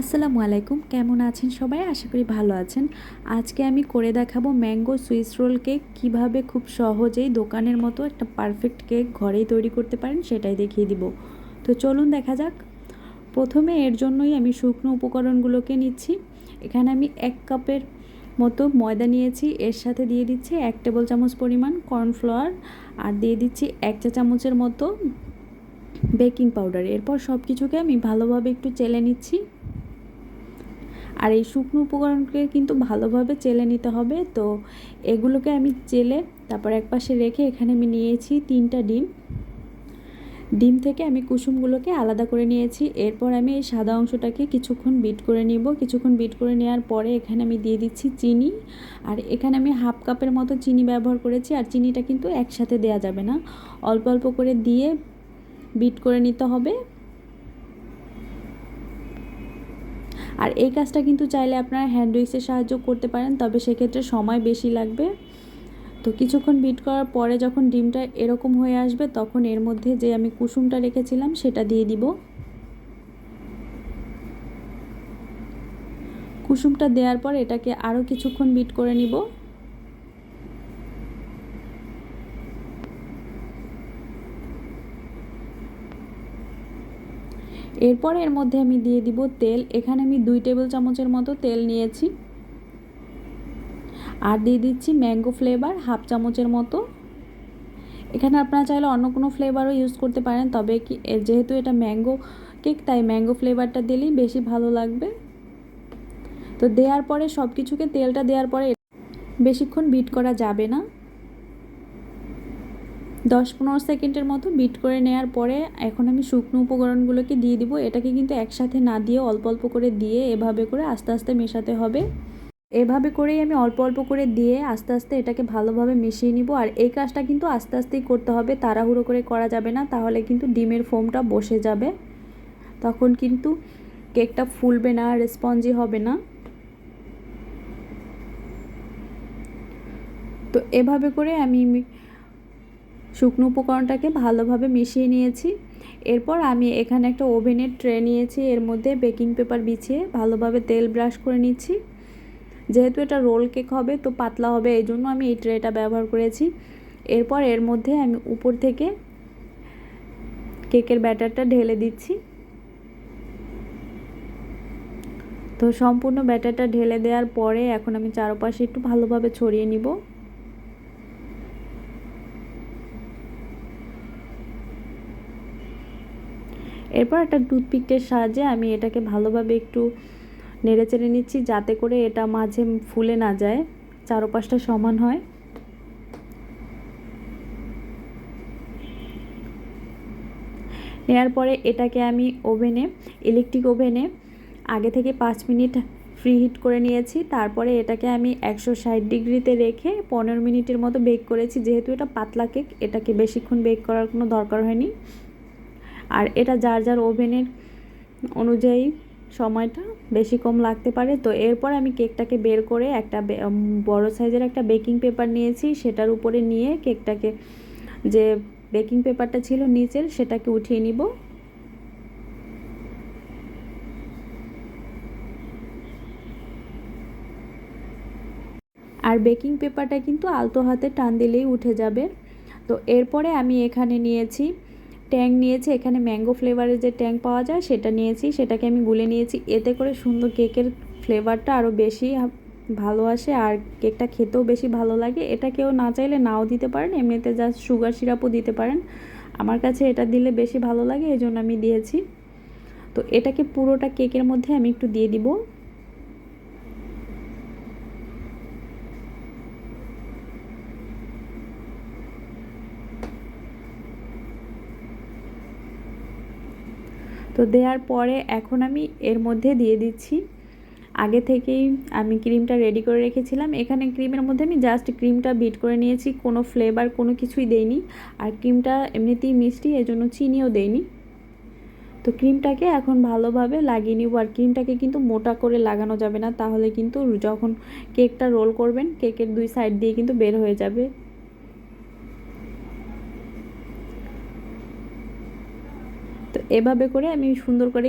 আসসালামু আলাইকুম। কেমন আছেন সবাই? আশা করি ভালো আছেন। আজকে আমি করে দেখাবো ম্যাঙ্গো সুইস রোল কেক। কীভাবে খুব সহজেই দোকানের মতো একটা পারফেক্ট কেক ঘরেই তৈরি করতে পারেন সেটাই দেখিয়ে দিব। তো চলুন দেখা যাক। প্রথমে এর জন্যই আমি শুকনো উপকরণগুলোকে নিচ্ছি। এখানে আমি এক কাপের মতো ময়দা নিয়েছি। এর সাথে দিয়ে দিচ্ছি এক টেবিল চামচ পরিমাণ কর্নফ্লাওয়ার আর দিয়ে দিচ্ছি এক চা চামচের মতো বেকিং পাউডার। এরপর সব কিছুকে আমি ভালোভাবে একটু চেলে নিচ্ছি। আর এই শুকনো উপকরণকে কিন্তু ভালোভাবে চেলে নিতে হবে। তো এগুলোকে আমি চেলে তারপর এক পাশে রেখে এখানে আমি নিয়েছি তিনটা ডিম। ডিম থেকে আমি কুসুমগুলোকে আলাদা করে নিয়েছি। এরপর আমি এই সাদা অংশটাকে কিছুক্ষণ বিট করে নিব। কিছুক্ষণ বিট করে নেওয়ার পরে এখানে আমি দিয়ে দিচ্ছি চিনি। আর এখানে আমি হাফ কাপের মতো চিনি ব্যবহার করেছি। আর চিনিটা কিন্তু একসাথে দেওয়া যাবে না। অল্প অল্প করে দিয়ে বিট করে নিতে হবে। আর এই কাজটা কিন্তু চাইলে আপনারা হ্যান্ড উইক্সের সাহায্য করতে পারেন, তবে সেক্ষেত্রে সময় বেশি লাগবে। তো কিছুক্ষণ বিট করার পরে যখন ডিমটা এরকম হয়ে আসবে, তখন এর মধ্যে যে আমি কুসুমটা রেখেছিলাম, সেটা দিয়ে দিব। কুসুমটা দেওয়ার পর এটাকে আরও কিছুক্ষণ বিট করে নিব। এরপর এর মধ্যে আমি দিয়ে দিব তেল। এখানে আমি দুই টেবিল চামচের মতো তেল নিয়েছি। আর দিয়ে দিচ্ছি ম্যাঙ্গো ফ্লেভার হাফ চামচের মতো। এখানে আপনারা চাইলে অন্য কোনো ফ্লেভারও ইউজ করতে পারেন, তবে কি যেহেতু এটা ম্যাঙ্গো কেক, তাই ম্যাঙ্গো ফ্লেভারটা দিলেই বেশি ভালো লাগবে। তো দেওয়ার পরে সব কিছুকে তেলটা দেওয়ার পরে বেশিক্ষণ বিট করা যাবে না। দশ পনেরো সেকেন্ডের মতো বিট করে নেওয়ার পরে এখন আমি শুকনো উপকরণগুলোকে দিয়ে দিব। এটাকে কিন্তু একসাথে না দিয়ে অল্প অল্প করে দিয়ে এভাবে করে আস্তে আস্তে মেশাতে হবে। এভাবে করেই আমি অল্প অল্প করে দিয়ে আস্তে আস্তে এটাকে ভালোভাবে মিশিয়ে নিব। আর এই কাজটা কিন্তু আস্তে আস্তেই করতে হবে। তাড়াহুড়ো করে করা যাবে না, তাহলে কিন্তু ডিমের ফোমটা বসে যাবে। তখন কিন্তু কেকটা ফুলবে না রেসপঞ্জি হবে না। তো এভাবে করে আমি শুকনো উপকরণটাকে ভালোভাবে মিশিয়ে নিয়েছি। এরপর আমি এখানে একটা ওভেনের ট্রে নিয়েছি। এর মধ্যে বেকিং পেপার বিছিয়ে ভালোভাবে তেল ব্রাশ করে নিচ্ছি। যেহেতু এটা রোল কেক হবে, তো পাতলা হবে, এই জন্য আমি এই ট্রেটা ব্যবহার করেছি। এরপর এর মধ্যে আমি উপর থেকে কেকের ব্যাটারটা ঢেলে দিচ্ছি। তো সম্পূর্ণ ব্যাটারটা ঢেলে দেওয়ার পরে এখন আমি চারপাশে একটু ভালোভাবে ছড়িয়ে নিব। এরপর একটা টুথপিকের সাহায্যে আমি এটাকে ভালোভাবে একটু নেড়ে চেড়ে নিচ্ছি, যাতে করে এটা মাঝে ফুলে না যায়, চারোপাশটা সমান হয়। নেওয়ার পরে এটাকে আমি ওভেনে, ইলেকট্রিক ওভেনে আগে থেকে পাঁচ মিনিট ফ্রি হিট করে নিয়েছি। তারপরে এটাকে আমি একশো ষাট ডিগ্রিতে রেখে পনেরো মিনিটের মতো বেক করেছি। যেহেতু এটা পাতলা কেক, এটাকে বেশিক্ষণ বেক করার কোনো দরকার হয়নি। আর এটা যার যার ওভেনের অনুযায়ী সময়টা বেশি কম লাগতে পারে। তো এরপর আমি কেকটাকে বের করে একটা বড় সাইজের একটা বেকিং পেপার নিয়েছি। সেটার উপরে নিয়ে কেকটাকে যে বেকিং পেপারটা ছিল নিচের, সেটাকে উঠিয়ে নিব। আর বেকিং পেপারটা কিন্তু আলতো হাতে টান দিলেই উঠে যাবে। তো এরপরে আমি এখানে নিয়েছি ট্যাং নিয়েছি, এখানে ম্যাঙ্গো ফ্লেভারের যে ট্যাং পাওয়া যায় সেটা নিয়েছি, সেটাকে আমি গুলে নিয়েছি। এতে করে সুন্দর কেকের ফ্লেভারটা আরও বেশি ভালো আসে আর কেকটা খেতেও বেশি ভালো লাগে। এটা কেউ না চাইলে নাও দিতে পারেন, এমনিতে জাস্ট সুগার সিরাপও দিতে পারেন। আমার কাছে এটা দিলে বেশি ভালো লাগে এই আমি দিয়েছি। তো এটাকে পুরোটা কেকের মধ্যে আমি একটু দিয়ে দিব। তো দেওয়ার পরে এখন আমি এর মধ্যে দিয়ে দিচ্ছি। আগে থেকেই আমি ক্রিমটা রেডি করে রেখেছিলাম। এখানে ক্রিমের মধ্যে আমি জাস্ট ক্রিমটা বিট করে নিয়েছি। কোনো ফ্লেভার কোনো কিছুই দেইনি। আর ক্রিমটা এমনিতেই মিষ্টি, এজন্য চিনিও দেইনি। তো ক্রিমটাকে এখন ভালোভাবে লাগিয়ে নিব। আর ক্রিমটাকে কিন্তু মোটা করে লাগানো যাবে না। তাহলে কিন্তু যখন কেকটা রোল করবেন কেকের দুই সাইড দিয়ে কিন্তু বের হয়ে যাবে। এভাবে করে আমি সুন্দর করে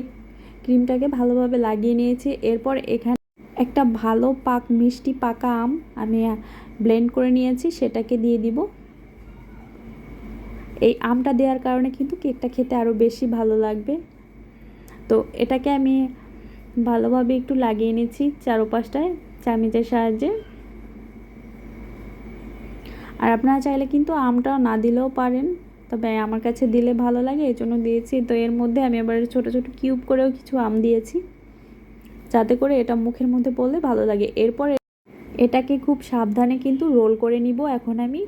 ক্রিমটাকে ভালোভাবে লাগিয়ে নিয়েছি। এরপর এখানে একটা ভালো পাক, মিষ্টি পাকা আম আমি ব্লেন্ড করে নিয়েছি, সেটাকে দিয়ে দিব। এই আমটা দেওয়ার কারণে কিন্তু কেকটা খেতে আরও বেশি ভালো লাগবে। তো এটাকে আমি ভালোভাবে একটু লাগিয়ে নিচ্ছি চারোপাশটায় চামিচের সাহায্যে। আর আপনারা চাইলে কিন্তু আমটা না দিলেও পারেন। তবে আমার কাছে দিলে ভালো লাগে, এই জন্য দিয়েছি। তো এর মধ্যে আমি আবার ছোটো ছোটো কিউব করেও কিছু আম দিয়েছি। যাতে করে এটা মুখের মধ্যে পড়লে ভালো লাগে। এরপর এটাকে খুব সাবধানে কিন্তু রোল করে নিব এখন আমি।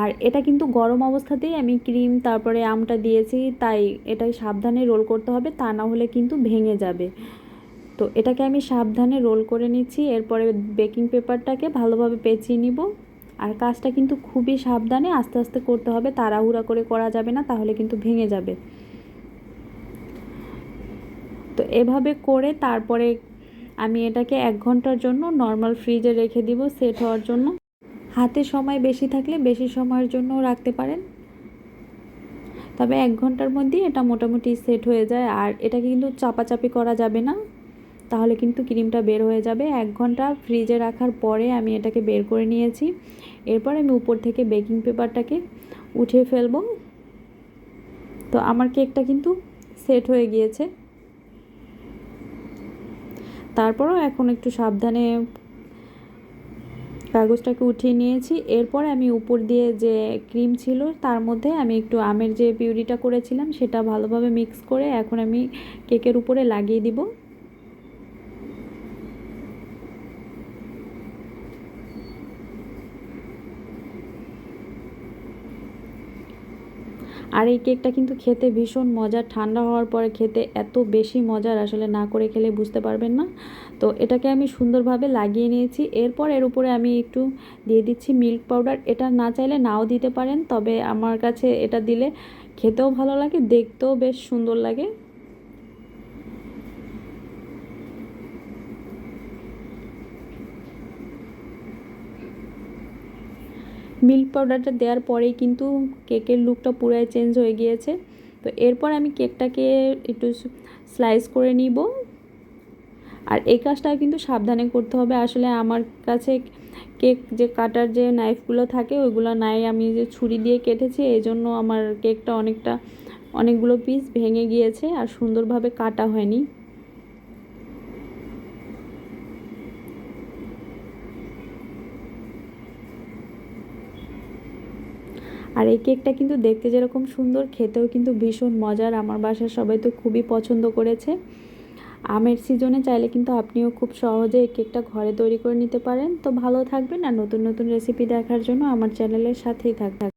আর এটা কিন্তু গরম অবস্থাতেই আমি ক্রিম, তারপরে আমটা দিয়েছি, তাই এটাই সাবধানে রোল করতে হবে, তা না হলে কিন্তু ভেঙে যাবে। তো এটাকে আমি সাবধানে রোল করে নিচ্ছি। এরপরে বেকিং পেপারটাকে ভালোভাবে পেঁচিয়ে নিব। আর কাজটা কিন্তু খুবই সাবধানে আস্তে আস্তে করতে হবে, তাড়াহুড়া করে করা যাবে না, তাহলে কিন্তু ভেঙে যাবে। তো এভাবে করে তারপরে আমি এটাকে এক ঘণ্টার জন্য নর্মাল ফ্রিজে রেখে দিব সেট হওয়ার জন্য। হাতে সময় বেশি থাকলে বেশি সময়ের জন্য রাখতে পারেন। তবে এক ঘণ্টার মধ্যেই এটা মোটামুটি সেট হয়ে যায়, আর এটাকে কিন্তু চাপাচাপি করা যাবে না। তাহলে কিন্তু ক্রিমটা বের হয়ে যাবে। এক ঘণ্টা ফ্রিজে রাখার পরে আমি এটাকে বের করে নিয়েছি। এরপর আমি উপর থেকে বেকিং পেপারটাকে উঠিয়ে ফেলব। তো আমার কেকটা কিন্তু সেট হয়ে গিয়েছে। তারপরও এখন একটু সাবধানে কাগজটাকে উঠিয়ে নিয়েছি। এরপর আমি উপর দিয়ে যে ক্রিম ছিল, তার মধ্যে আমি একটু আমের যে পিউরিটা করেছিলাম, সেটা ভালোভাবে মিক্স করে এখন আমি কেকের উপরে লাগিয়ে দিব। আর এই কেকটা কিন্তু খেতে ভীষণ মজা ঠান্ডা হওয়ার পরে খেতে এত বেশি মজার আসলে না করে খেলে বুঝতে পারবেন না। তো এটাকে আমি সুন্দরভাবে লাগিয়ে নিয়েছি। এরপর এর উপরে আমি একটু দিয়ে দিচ্ছি মিল্ক পাউডার। এটা না চাইলে নাও দিতে পারেন, তবে আমার কাছে এটা দিলে খেতেও ভালো লাগে, দেখতেও বেশ সুন্দর লাগে। মিল্ক পাউডারটা দেওয়ার পরেই কিন্তু কেকের লুকটা পুরাই চেঞ্জ হয়ে গিয়েছে। তো এরপর আমি কেকটাকে একটু স্লাইস করে নিব। আর এই কাজটা কিন্তু সাবধানে করতে হবে। আসলে আমার কাছে কেক যে কাটার যে নাইফগুলো থাকে, ওইগুলো নাই। আমি যে ছুরি দিয়ে কেটেছি এই জন্য আমার কেকটা অনেকটা, অনেকগুলো পিস ভেঙে গিয়েছে আর সুন্দরভাবে কাটা হয়নি। আর এই কেকটা কিন্তু দেখতে যেরকম সুন্দর, খেতেও কিন্তু ভীষণ মজার। আমার বাসার সবাই তো খুবই পছন্দ করেছে। আমের সিজনে চাইলে কিন্তু আপনিও খুব সহজে এই কেকটা ঘরে তৈরি করে নিতে পারেন। তো ভালো থাকবেন আর নতুন নতুন রেসিপি দেখার জন্য আমার চ্যানেলের সাথেই থাকবেন।